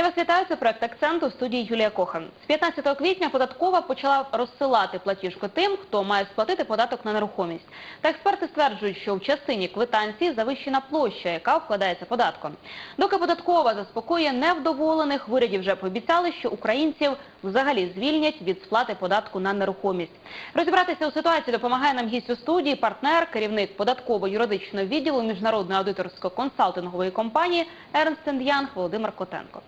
Я вас вітаю. Це проект «Акцент» у студії Юлія Кохан. З 15 квітня податкова почала розсилати платіжку тим, хто має сплатити податок на нерухомість. Та експерти стверджують, що в частині квитанції завищена площа, яка вкладається податком. Доки податкова заспокоює невдоволених, в уряді вже пообіцяли, що українців взагалі звільнять від сплати податку на нерухомість. Розібратися у ситуації допомагає нам гість у студії, партнер, керівник податково-юридичного відділу міжнародної аудиторсько-консалтингової компанії Ernst Young Володимир Котенко.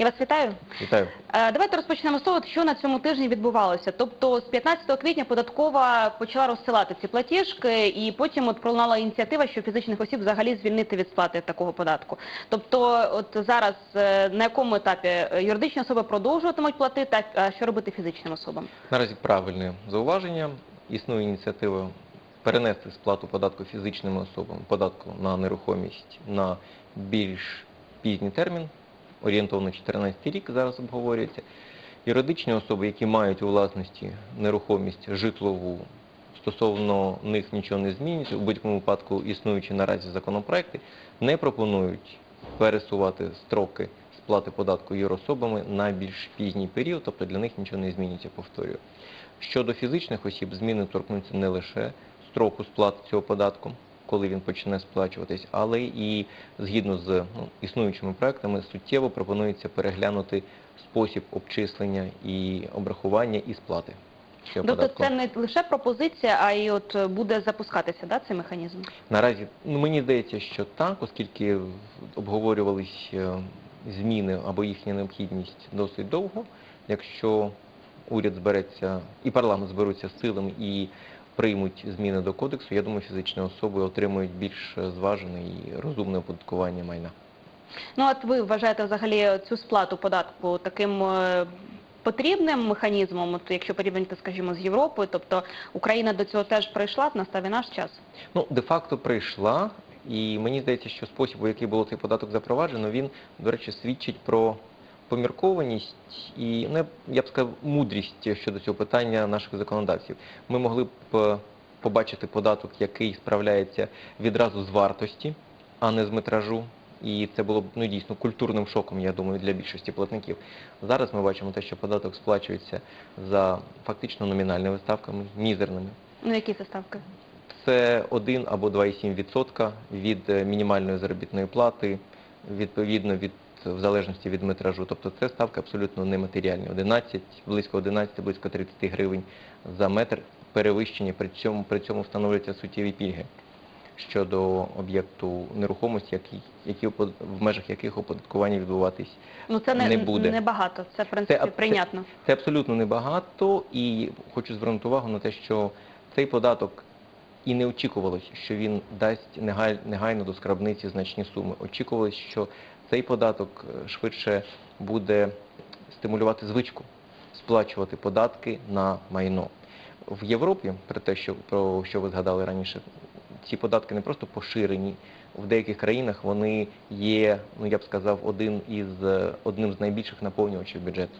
Я вас вітаю. Вітаю. Е, Давайте розпочнемо з того, що на цьому тижні відбувалося. Тобто з 15 квітня податкова почала розсилати ці платіжки, і потім от пролунала ініціатива, що фізичних осіб взагалі звільнити від сплати такого податку. Тобто, от зараз е, на якому етапі е, юридичні особи продовжуватимуть платити, а що робити фізичним особам? Наразі правильне зауваження. Існує ініціатива перенести сплату податку фізичним особам, податку на нерухомість на більш пізній термін, орієнтовно 14 рік зараз обговорюється. Юридичні особи, які мають у власності нерухомість житлову, стосовно них нічого не змінюється. У будь-якому випадку існуючі наразі законопроекти не пропонують пересувати строки сплати податку юрособами на більш пізній період, тобто для них нічого не змінюється, повторюю. Щодо фізичних осіб, зміни торкнуться не лише строку сплати цього податку, коли він почне сплачуватись, але і згідно з ну, існуючими проектами суттєво пропонується переглянути спосіб обчислення і обрахування і сплати Тобто це не лише пропозиція, а й от буде запускатися да, цей механізм? Наразі ну, мені здається, що так, оскільки обговорювались е, зміни або їхня необхідність досить довго. Якщо уряд збереться і парламент зберуться з силами і приймуть зміни до кодексу, я думаю, фізичні особи отримують більш зважене і розумне оподаткування майна. Ну от ви вважаєте взагалі цю сплату податку таким е, потрібним механізмом, от якщо порівняти, скажімо, з Європою, тобто Україна до цього теж прийшла, настав і наш час. Ну, де-факто прийшла, і мені здається, що спосіб, у який було цей податок запроваджено, він, до речі, свідчить про поміркованість і, ну, я б сказав, мудрість щодо цього питання наших законодавців. Ми могли б е, побачити податок, який справляється відразу з вартості, а не з метражу. І це було б ну, дійсно культурним шоком, я думаю, для більшості платників. Зараз ми бачимо те, що податок сплачується за фактично номінальними ставками, мізерними. Ну які це ставки? Це 1 або 2,7% від е, мінімальної заробітної плати, відповідно від в залежності від метражу. Тобто це ставки абсолютно нематеріальні. 11, близько 11, близько 30 гривень за метр перевищення, при цьому, при цьому встановлюються суттєві пільги щодо об'єкту нерухомості, які, які в межах яких оподаткування відбуватись Ну це не, Не буде. не багато, це в принципі аб- прийнятно. Це абсолютно небагато, і хочу звернути увагу на те, що цей податок і не очікувалось, що він дасть негай- негайно до скрабниці значні суми. Очікувалось, що цей податок е, швидше буде стимулювати звичку сплачувати податки на майно. В Європі, про те, що про що ви згадали раніше, ці податки не просто поширені. В деяких країнах вони є, ну я б сказав, один із е, одним з найбільших наповнювачів бюджету.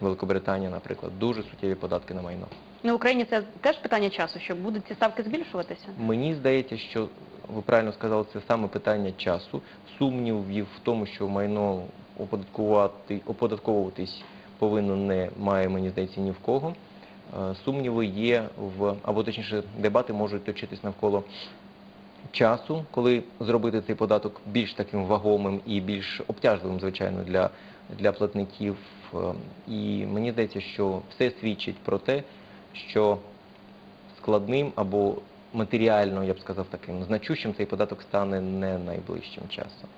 Великобританія, наприклад, дуже суттєві податки на майно. Ну в Україні це теж питання часу, що будуть ці ставки збільшуватися. Мені здається, що ви правильно сказали, це саме питання часу. Сумнівів в тому, що майно оподаткувати, оподатковуватись повинно не має, мені здається, ні в кого. Е, Сумніви є в, або точніше, дебати можуть точитись навколо часу, коли зробити цей податок більш таким вагомим і більш обтяжливим, звичайно, для, для платників. Е, І мені здається, що все свідчить про те, що складним або матеріально, я б сказав, таким значущим цей податок стане не найближчим часом.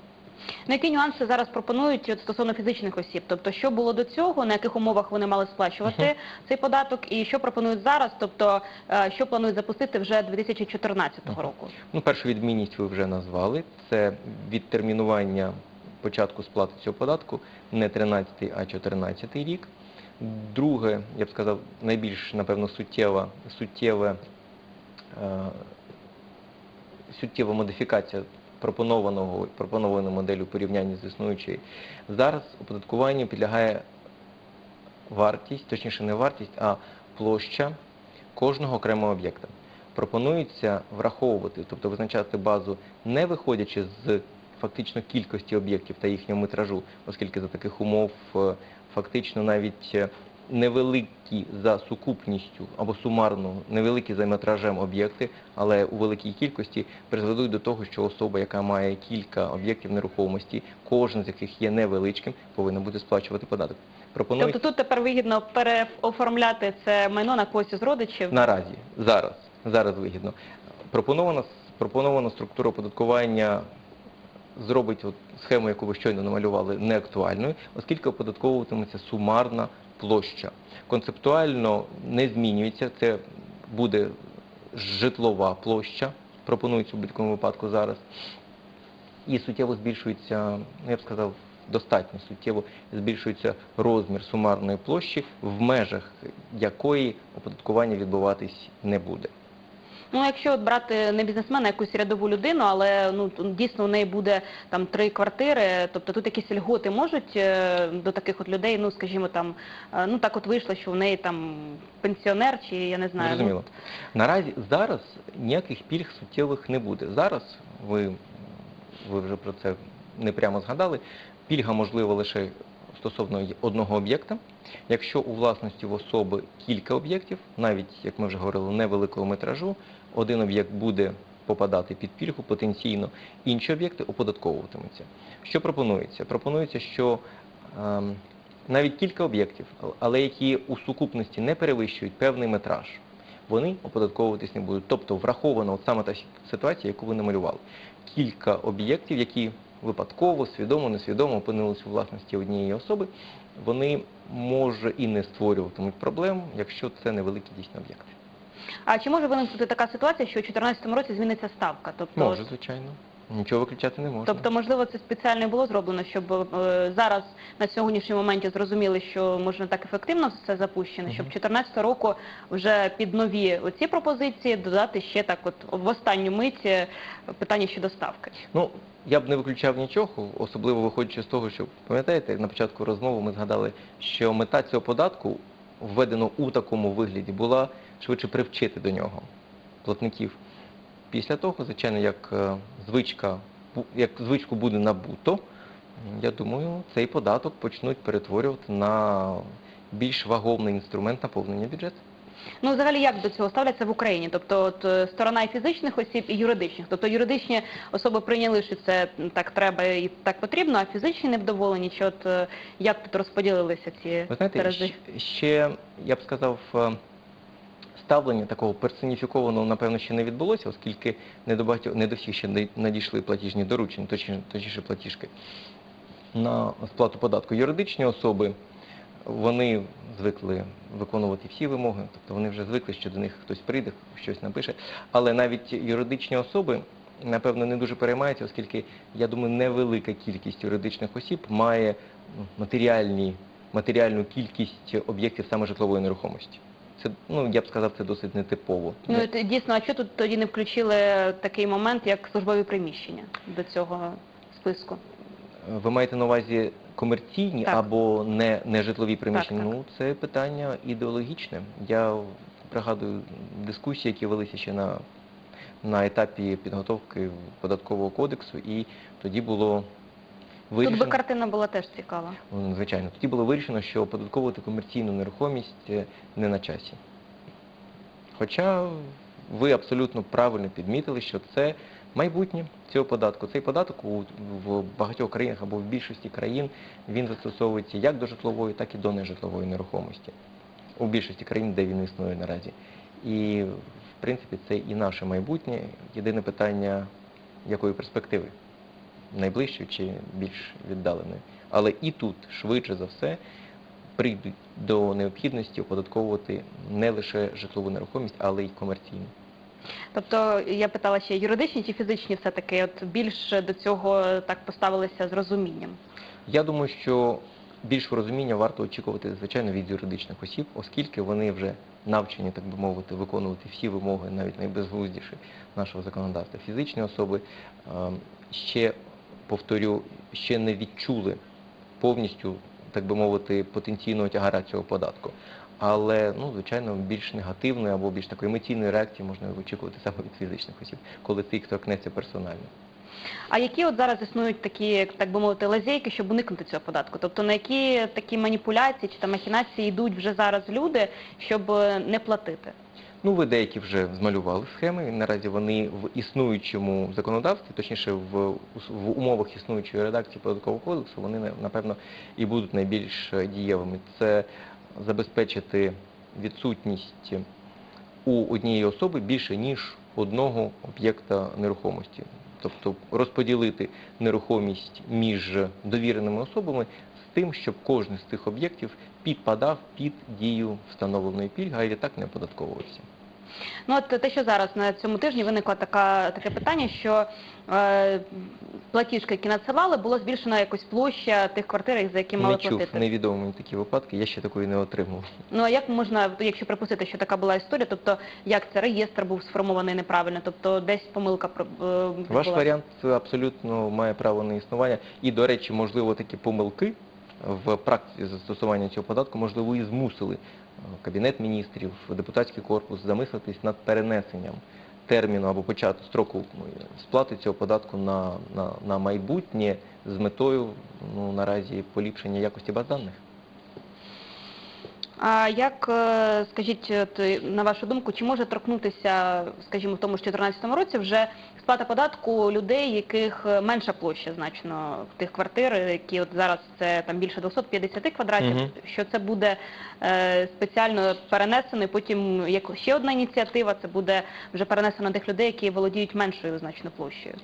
Ну які нюанси зараз пропонують от, стосовно фізичних осіб? Тобто, що було до цього, на яких умовах вони мали сплачувати цей податок, і що пропонують зараз, тобто е, що планують запустити вже 2014 року? Ну, першу відмінність ви вже назвали. Це відтермінування початку сплати цього податку не 13, а 14 рік. Друге, я б сказав, найбільш, напевно, суттєва, суттєве, суттєва модифікація пропонованого, пропонованої моделі у порівнянні з існуючою. Зараз оподаткуванню підлягає вартість, точніше не вартість, а площа кожного окремого об'єкта. Пропонується враховувати, тобто визначати базу не виходячи з фактично кількості об'єктів та їхнього метражу, оскільки за таких умов е, фактично навіть е, невеликі за сукупністю або сумарно невеликі за метражем об'єкти, але у великій кількості призведуть до того, що особа, яка має кілька об'єктів нерухомості, кожен з яких є невеличким, повинна буде сплачувати податок. Пропонується Тобто тут тепер вигідно переоформляти це майно на когось із родичів. Наразі, зараз, зараз вигідно. Пропонована, пропонована структура оподаткування зробить от схему, яку ви щойно намалювали, неактуальною, оскільки оподатковуватиметься сумарна площа. Концептуально не змінюється, це буде житлова площа, пропонується у будь-якому випадку зараз. І суттєво збільшується, я б сказав, достатньо суттєво збільшується розмір сумарної площі, в межах якої оподаткування відбуватись не буде. Ну, якщо от брати не бізнесмена, а якусь рядову людину, але ну дійсно у неї буде там три квартири, тобто тут якісь льготи можуть е, до таких от людей, ну скажімо, там е, ну так от вийшло, що в неї там пенсіонер, чи я не знаю. Зрозуміло. Наразі зараз ніяких пільг суттєвих не буде. Зараз ви, ви вже про це не прямо згадали. Пільга можлива лише стосовно одного об'єкта. Якщо у власності в особи кілька об'єктів, навіть як ми вже говорили, невеликого метражу, один об'єкт буде попадати під пільгу потенційно, інші об'єкти оподатковуватимуться. Що пропонується? Пропонується, що ем, навіть кілька об'єктів, але які у сукупності не перевищують певний метраж, вони оподатковуватись не будуть. Тобто врахована от саме та ситуація, яку ви намалювали. Кілька об'єктів, які випадково, свідомо, несвідомо опинилися у власності однієї особи, вони може і не створюватимуть проблем, якщо це невеликі дійсно об'єкти. А чи може виникнути така ситуація, що у 2014 році зміниться ставка? Тобто, Може, звичайно. Нічого виключати не можна. Тобто, можливо, це спеціально і було зроблено, щоб е, зараз на сьогоднішній моменті зрозуміли, що може не так ефективно все запущено, щоб Мгм. 2014 року вже під нові оці пропозиції додати ще так, от в останню мить е, питання щодо ставки. Ну, я б не виключав нічого, особливо виходячи з того, що пам'ятаєте, на початку розмови ми згадали, що мета цього податку, введено у такому вигляді, була швидше привчити до нього платників. Після того, звичайно, як е, звичка, як звичку буде набуто, я думаю, цей податок почнуть перетворювати на більш вагомий інструмент наповнення бюджету. Ну, взагалі, як до цього ставляться в Україні? Тобто, от е, сторона і фізичних осіб, і юридичних. Тобто юридичні особи прийняли, що це так треба і так потрібно, а фізичні невдоволені, що от е, як тут розподілилися ці Ви знаєте, терези? ще, я б сказав, ставлення такого персоніфікованого, напевно, ще не відбулося, оскільки не до, багатьох, не до всіх ще надійшли платіжні доручення, точніше, точніше платіжки на сплату податку. Юридичні особи, вони звикли виконувати всі вимоги, тобто вони вже звикли, що до них хтось прийде, щось напише. Але навіть юридичні особи, напевно, не дуже переймаються, оскільки, я думаю, невелика кількість юридичних осіб має матеріальні, матеріальну кількість об'єктів саме житлової нерухомості. Це, ну, я б сказав, це досить нетипово. Ну от, дійсно, а що тут тоді не включили такий момент, як службові приміщення до цього списку? Ви маєте на увазі комерційні Так. або не, не житлові приміщення? так. Ну, це питання ідеологічне. Я пригадую дискусії, які велися ще на, на етапі підготовки податкового кодексу, і тоді було вирішено... Тут би картина була теж цікава. Звичайно, тоді було вирішено, що оподатковувати комерційну нерухомість е, не на часі. Хоча ви абсолютно правильно підмітили, що це майбутнє цього податку. Цей податок у, в багатьох країнах або в більшості країн він застосовується як до житлової, так і до нежитлової нерухомості. У більшості країн, де він існує наразі. І, в принципі, це і наше майбутнє. Єдине питання, якої перспективи? Найближчою чи більш віддаленою. Але і тут, швидше за все, прийдуть до необхідності оподатковувати не лише житлову нерухомість, але й комерційну. Тобто я питала ще юридичні чи фізичні все-таки, от більш до цього так поставилися з розумінням. Я думаю, що більшого розуміння варто очікувати, звичайно, від юридичних осіб, оскільки вони вже навчені, так би мовити, виконувати всі вимоги, навіть найбезглуздіші нашого законодавства. Фізичні особи ем, ще, повторю, ще не відчули повністю, так би мовити, потенційного тягара цього податку. Але, ну, звичайно, більш негативної або більш такої емоційної реакції можна очікувати саме від фізичних осіб, коли їх торкнеться персонально. А які от зараз існують такі, так би мовити, лазейки, щоб уникнути цього податку? Тобто на які такі маніпуляції чи там махінації йдуть вже зараз люди, щоб не платити? Ну, ви деякі вже змалювали схеми. Наразі вони в існуючому законодавстві, точніше в, в умовах існуючої редакції податкового кодексу, вони напевно і будуть найбільш дієвими. Це забезпечити відсутність у однієї особи більше ніж одного об'єкта нерухомості. Тобто розподілити нерухомість між довіреними особами з тим, щоб кожен з тих об'єктів підпадав під дію встановленої пільги, а відтак не оподатковувався. Ну от те, що зараз на цьому тижні виникло така, таке питання, що е, платіжки, які надсилали, було збільшено якось площа тих квартир, за які мали Не чув, платити. невідомо мені такі випадки, я ще такої не отримав. Ну а як можна, якщо припустити, що така була історія, тобто як це реєстр був сформований неправильно, тобто десь помилка про- е, Ваш варіант абсолютно має право на існування. І, до речі, можливо, такі помилки в практиці застосування цього податку, можливо, і змусили Кабінет міністрів, депутатський корпус замислитись над перенесенням терміну або початку строку е, сплати цього податку на, на, на майбутнє з метою ну, наразі поліпшення якості баз даних. А як, е, скажіть, е, на вашу думку, чи може торкнутися, скажімо, в тому ж 2014 році вже сплата податку людей, яких е, менша площа значно тих квартир, які от зараз це там більше 250 квадратів, Мгм. що це буде е, спеціально перенесено, і потім як ще одна ініціатива, це буде вже перенесено на тих людей, які володіють меншою значно площею.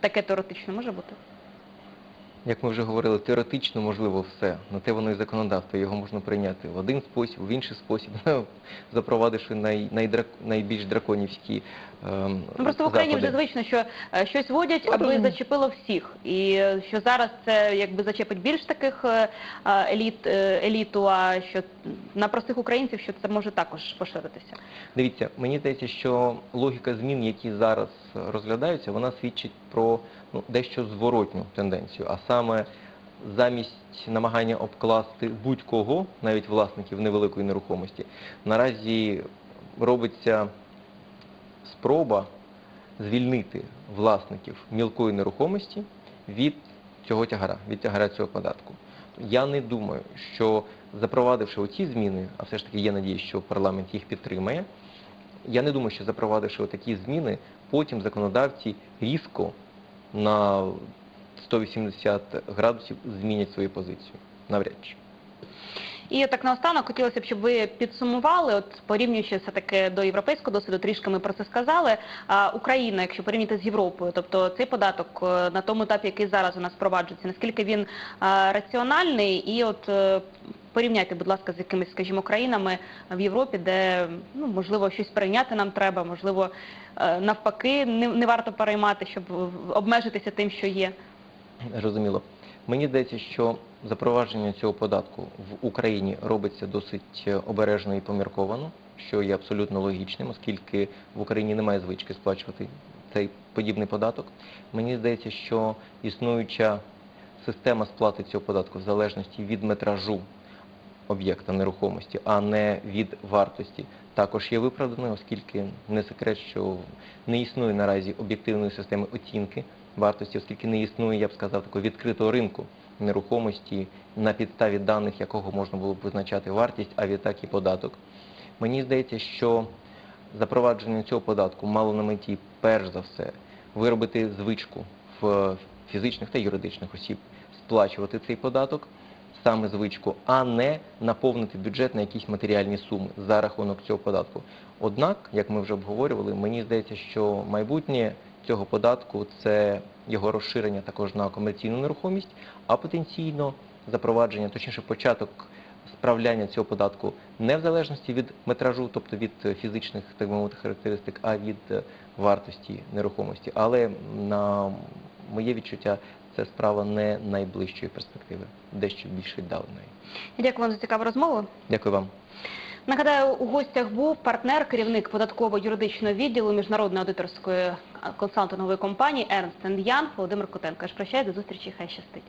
Таке теоретично може бути? Як ми вже говорили, теоретично можливо все. На те воно і законодавство. Його можна прийняти в один спосіб, в інший спосіб, запровадивши най, найдрак, найбільш драконівські Ну просто в Україні вже звично, що е, щось вводять, Ну, аби зачепило всіх. І е, що зараз це якби зачепить більш таких е, е, еліт, е, еліту, а що на простих українців, що це може також поширитися. Дивіться, мені здається, що логіка змін, які зараз розглядаються, вона свідчить про ну, дещо зворотню тенденцію, а саме замість намагання обкласти будь-кого, навіть власників невеликої нерухомості, наразі робиться спроба звільнити власників мілкої нерухомості від цього тягара, від тягара цього податку. Я не думаю, що запровадивши оці зміни, а все ж таки є надія, що парламент їх підтримає, я не думаю, що запровадивши такі зміни, потім законодавці різко на 180 градусів змінять свою позицію. Навряд чи. І так наостанок хотілося б, щоб ви підсумували, от порівнюючи все-таки до європейського досвіду, трішки ми про це сказали. А Україна, якщо порівняти з Європою, тобто цей податок е, на тому етапі, який зараз у нас впроваджується, наскільки він е, раціональний, і от е, порівняйте, будь ласка, з якимись, скажімо, країнами в Європі, де ну можливо щось перейняти нам треба, можливо, навпаки, не, не варто переймати, щоб обмежитися тим, що є. Зрозуміло. Мені здається, що запровадження цього податку в Україні робиться досить е, обережно і помірковано, що є абсолютно логічним, оскільки в Україні немає звички сплачувати цей подібний податок. Мені здається, що існуюча система сплати цього податку в залежності від метражу об'єкта нерухомості, а не від вартості, також є виправданою, оскільки не секрет, що не існує наразі об'єктивної системи оцінки вартості, оскільки не існує, я б сказав, такого відкритого ринку нерухомості, на підставі даних якого можна було б визначати вартість, а відтак і податок. Мені здається, що запровадження цього податку мало на меті, перш за все, виробити звичку в фізичних та юридичних осіб сплачувати цей податок, саме звичку, а не наповнити бюджет на якісь матеріальні суми за рахунок цього податку. Однак, як ми вже обговорювали, мені здається, що майбутнє цього податку це його розширення також на комерційну нерухомість, а потенційно запровадження, точніше початок справляння цього податку не в залежності від метражу, тобто від фізичних так би мовити характеристик, а від е, вартості нерухомості. Але на моє відчуття це справа не найближчої перспективи, дещо більш віддаленої. Дякую вам за цікаву розмову. Дякую вам. Нагадаю, у гостях був партнер, керівник податково-юридичного відділу міжнародної аудиторської консалтингової компанії Ernst Young Володимир Котенко. Я ж прощаю, до зустрічі, хай щастить.